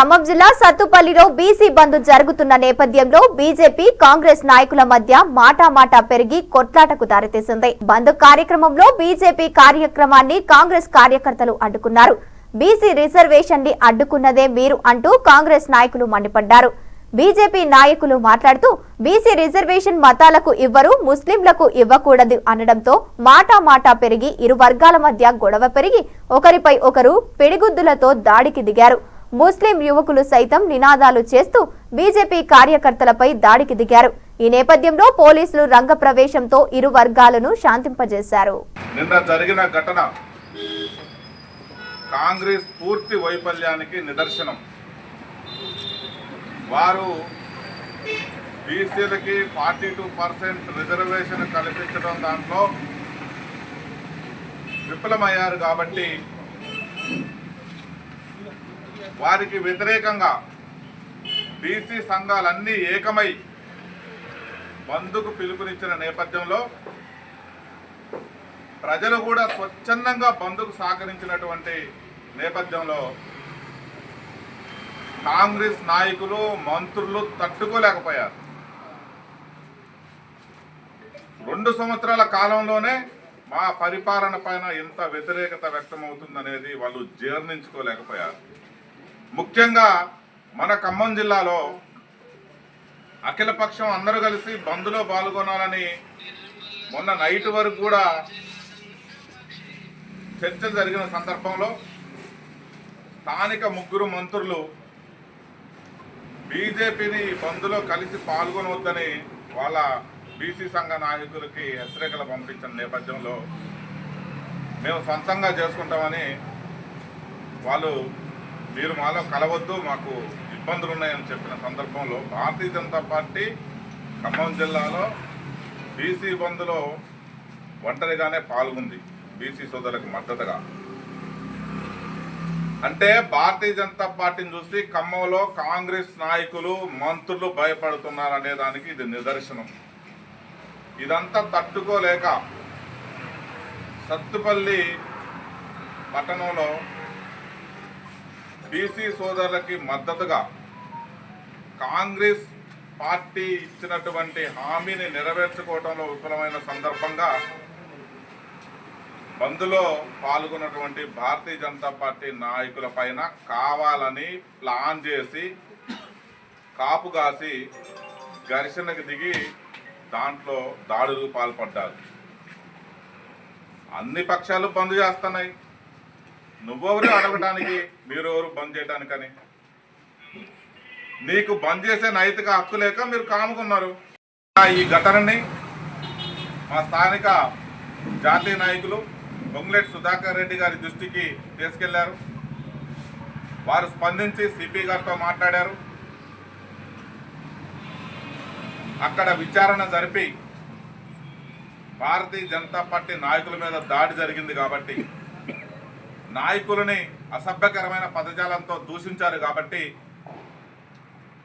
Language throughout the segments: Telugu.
ఖమ్మం జిల్లా సత్తుపల్లిలో బీసీ బంద్ జరుగుతున్న నేపథ్యంలో బీజేపీ కాంగ్రెస్ నాయకుల మధ్య మాటామాటా పెరిగి కొట్లాటకు దారితీసింది. బంద్ కార్యక్రమంలో బీజేపీ కార్యక్రమాన్ని కాంగ్రెస్ కార్యకర్తలు అడ్డుకున్నారు. బీసీ రిజర్వేషన్ని అడ్డుకున్నదే మీరు అంటూ కాంగ్రెస్ నాయకులు మండిపడ్డారు. బీజేపీ నాయకులు మాట్లాడుతూ బీసీ రిజర్వేషన్ మతాలకు ఇవ్వరు ముస్లింలకు ఇవ్వకూడదు అనడంతో మాటా మాటా పెరిగి ఇరు వర్గాల మధ్య గొడవ పెరిగి ఒకరిపై ఒకరు పిడిగుద్దులతో దాడికి దిగారు. ముస్లిం యువకులు సైతం నినాదాలు చేస్తూ బీజేపీ కార్యకర్తలపై దాడికి దిగారు. ఈ నేపథ్యంలో పోలీసులు రంగ ప్రవేశంతో ఇరు వర్గాలను శాంతింపజేశారు. నిన్న జరిగిన ఘటన కాంగ్రెస్ పూర్తి వైఫల్యానికి నిదర్శనం. వారు బీసీలకి ఫార్టీ టూ పర్సెంట్ రిజర్వేషన్ కల్పించడం దాంట్లో విఫలమయ్యారు కాబట్టి వారికి వ్యతిరేకంగా బీసీ సంఘాలన్నీ ఏకమై బందుకు పిలుపునిచ్చిన నేపథ్యంలో ప్రజలు కూడా స్వచ్ఛందంగా బందుకు సహకరించినటువంటి నేపథ్యంలో కాంగ్రెస్ నాయకులు మంత్రులు తట్టుకోలేకపోయారు. రెండు సంవత్సరాల కాలంలోనే మా పరిపాలన పైన ఎంత వ్యతిరేకత వ్యక్తమవుతుందనేది వాళ్ళు జీర్ణించుకోలేకపోయారు. ముఖ్యంగా మన ఖమ్మం జిల్లాలో అఖిలపక్షం అందరూ కలిసి బంద్లో పాల్గొనాలని మొన్న నైట్ వరకు కూడా చర్చ జరిగిన సందర్భంలో స్థానిక ముగ్గురు మంత్రులు బీజేపీని బంద్లో కలిసి పాల్గొనవద్దని వాళ్ళ బీసీ సంఘ నాయకులకి హెచ్చరికలు పంపించిన నేపథ్యంలో మేము సొంతంగా చేసుకుంటామని వాళ్ళు మీరు మాలో కలవద్దు మాకు ఇబ్బందులు ఉన్నాయని చెప్పిన సందర్భంలో భారతీయ జనతా పార్టీ ఖమ్మం జిల్లాలో బీసీ బంద్లో ఒంటరిగానే పాల్గొంది బీసీ సోదరులకు మద్దతుగా. అంటే భారతీయ జనతా పార్టీని చూసి ఖమ్మంలో కాంగ్రెస్ నాయకులు మంత్రులు భయపడుతున్నారు అనే దానికి ఇది నిదర్శనం. ఇదంతా తట్టుకోలేక సత్తుపల్లి పట్టణంలో బీసీ సోదరులకి మద్దతుగా కాంగ్రెస్ పార్టీ ఇచ్చినటువంటి హామీని నెరవేర్చుకోవడంలో విఫలమైన సందర్భంగా బంద్లో పాల్గొన్నటువంటి భారతీయ జనతా పార్టీ నాయకుల పైన కావాలని ప్లాన్ చేసి కాపు కాసి ఘర్షణకు దిగి దాంట్లో దాడులు పాల్పడ్డారు. అన్ని పక్షాలు బంద్ చేస్తున్నాయి. నువ్వెవరు అడగటానికి? మీరెవరు బంద్ చేయడానికని? నీకు బంద్ చేసే నైతిక హక్కు లేక మీరు కాముకున్నారు. ఈ ఘటనని మా స్థానిక జాతీయ నాయకులు బొంగులేటి సుధాకర్ రెడ్డి గారి దృష్టికి తీసుకెళ్ళారు. వారు స్పందించి సిపి గారితో మాట్లాడారు. అక్కడ విచారణ జరిపి భారతీయ జనతా పార్టీ నాయకుల మీద దాడి జరిగింది కాబట్టి నాయకులని అసభ్యకరమైన పదజాలంతో దూషించారు కాబట్టి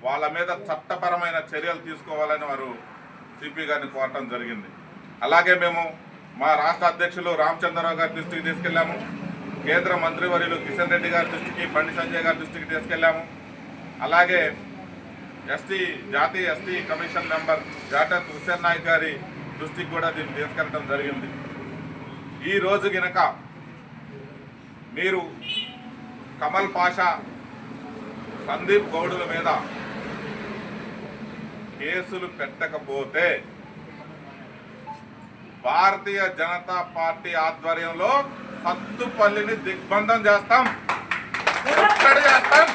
వాళ్ళ మీద చట్టపరమైన చర్యలు తీసుకోవాలని వారు సిపి గారిని కోరటం జరిగింది. అలాగే మేము మా రాష్ట్ర అధ్యక్షులు రామచంద్రరావు గారి దృష్టికి తీసుకెళ్ళాము కేంద్ర మంత్రివర్యులు కిషన్ రెడ్డి గారి దృష్టికి బండి సంజయ్ గారి దృష్టికి తీసుకెళ్ళాము అలాగే ఎస్టీ జాతీయ ST commission member Jatoth Hussain Nayak గారి దృష్టికి కూడా దీన్ని తీసుకెళ్ళడం జరిగింది. ఈ రోజు గినక మీరు కమల్ పాషా సందీప్ గౌడుల మీద కేసులు పెట్టకపోతే భారతీయ జనతా పార్టీ ఆధ్వర్యంలో సత్తుపల్లిని దిగ్బంధం చేస్తాం. ఒక్కడి చేస్తాం?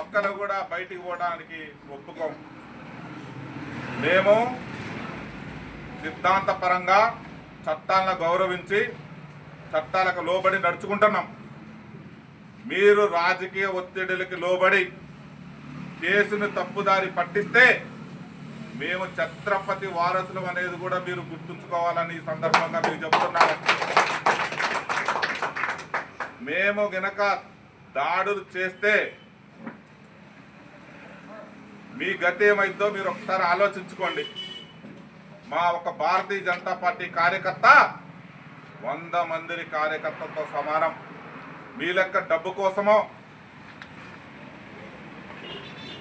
ఒక్కరు కూడా బయటికి పోవడానికి ఒప్పుకోం. మేము సిద్ధాంతపరంగా చట్టాలను గౌరవించి చట్టాలకు లోబడి నడుచుకుంటున్నాం. మీరు రాజకీయ ఒత్తిడిలకి లోబడి కేసును తప్పుదారి పట్టిస్తే మేము ఛత్రపతి వారసులం అనేది కూడా మీరు గుర్తుంచుకోవాలని ఈ సందర్భంగా మీకు చెప్తున్నాను మేము గనక దాడులు చేస్తే మీ గతి ఏమైందో మీరు ఒకసారి ఆలోచించుకోండి. మా ఒక భారతీయ జనతా పార్టీ కార్యకర్త వంద మంది కార్యకర్తతో సమానం. మీ లెక్క డబ్బు కోసమో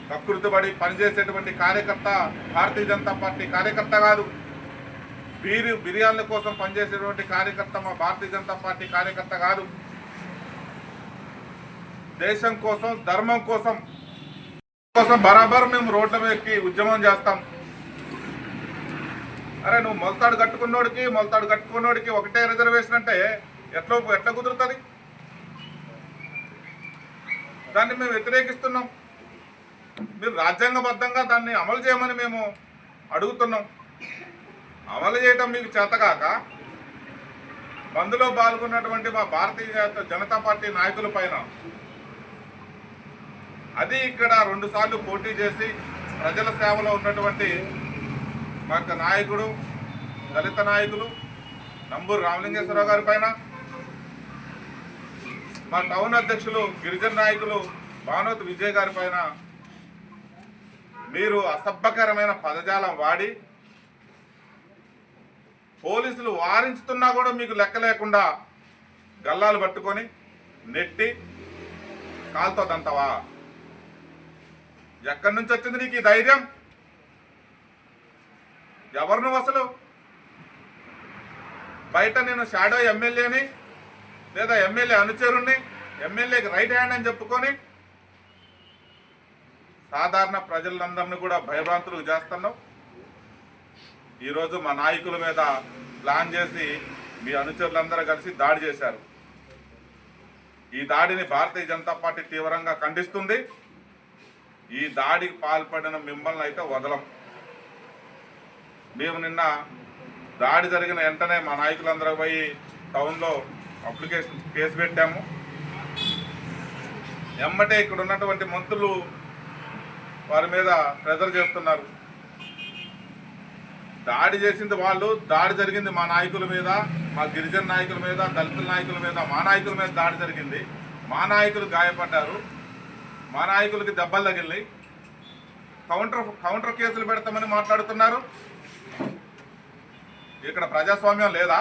కకృతిపడి పనిచేసేటువంటి కార్యకర్త భారతీయ జనతా పార్టీ కార్యకర్త కాదు. వీరు బిర్యానీల కోసం పనిచేసేటువంటి కార్యకర్త మా భారతీయ జనతా పార్టీ కార్యకర్త కాదు. దేశం కోసం ధర్మం కోసం కోసం బరాబర్ మేము రోడ్ల మీదకి ఉద్యమం చేస్తాం. అరే నువ్వు మొలతాడు కట్టుకున్నోడికి మొలతాడు కట్టుకున్నోడికి ఒకటే రిజర్వేషన్ అంటే ఎట్లా ఎట్లా కుదురుతుంది? దాన్ని మేము వ్యతిరేకిస్తున్నాం. మీరు రాజ్యాంగబద్ధంగా దాన్ని అమలు చేయమని మేము అడుగుతున్నాం. అమలు చేయటం మీకు చేతకాక బంద్లో పాల్గొన్నటువంటి మా భారతీయ జనతా పార్టీ నాయకుల పైన అది ఇక్కడ రెండు సార్లు పోటీ చేసి ప్రజల సేవలో ఉన్నటువంటి మా నాయకుడు దళిత నాయకులు నంబూరు రామలింగేశ్వరరావు గారి పైన మా టౌన్ అధ్యక్షులు గిరిజన నాయకులు భానోత్ విజయ్ గారి పైన మీరు అసభ్యకరమైన పదజాలం వాడి పోలీసులు వారించుతున్నా కూడా మీకు లెక్క లేకుండా గల్లాలు పట్టుకొని నెట్టి కాలుతో దంతవా? ఎక్కడి నుంచి వచ్చింది నీకు ఈ ధైర్యం? ఎవరు నువ్వు అసలు? బయట నేను షాడో ఎమ్మెల్యేని లేదా ఎమ్మెల్యే అనుచరుణ్ణి ఎమ్మెల్యేకి రైట్ హ్యాండ్ అని చెప్పుకొని సాధారణ ప్రజలందరినీ కూడా భయభ్రాంతులకు చేస్తున్నావు. ఈరోజు మా నాయకుల మీద ప్లాన్ చేసి మీ అనుచరులందరూ కలిసి దాడి చేశారు. ఈ దాడిని భారతీయ జనతా పార్టీ తీవ్రంగా ఖండిస్తుంది. ఈ దాడికి పాల్పడిన మిమ్మల్ని అయితే వదలం. మేము నిన్న దాడి జరిగిన వెంటనే మా నాయకులందరూ పోయి టౌన్లో అప్లికేషన్ కేసు పెట్టాము. ఎమ్మటే ఇక్కడ ఉన్నటువంటి మంత్రులు వారి మీద ప్రెజర్ చేస్తున్నారు. దాడి చేసింది వాళ్ళు దాడి జరిగింది మా నాయకుల మీద మా గిరిజన నాయకుల మీద దళితుల నాయకుల మీద మా నాయకుల మీద దాడి జరిగింది. మా నాయకులు గాయపడ్డారు. మా నాయకులకి దెబ్బలు తగిలి కౌంటర్ కౌంటర్ కేసులు పెడతామని మాట్లాడుతున్నారు. ఇక్కడ ప్రజాస్వామ్యం లేదా?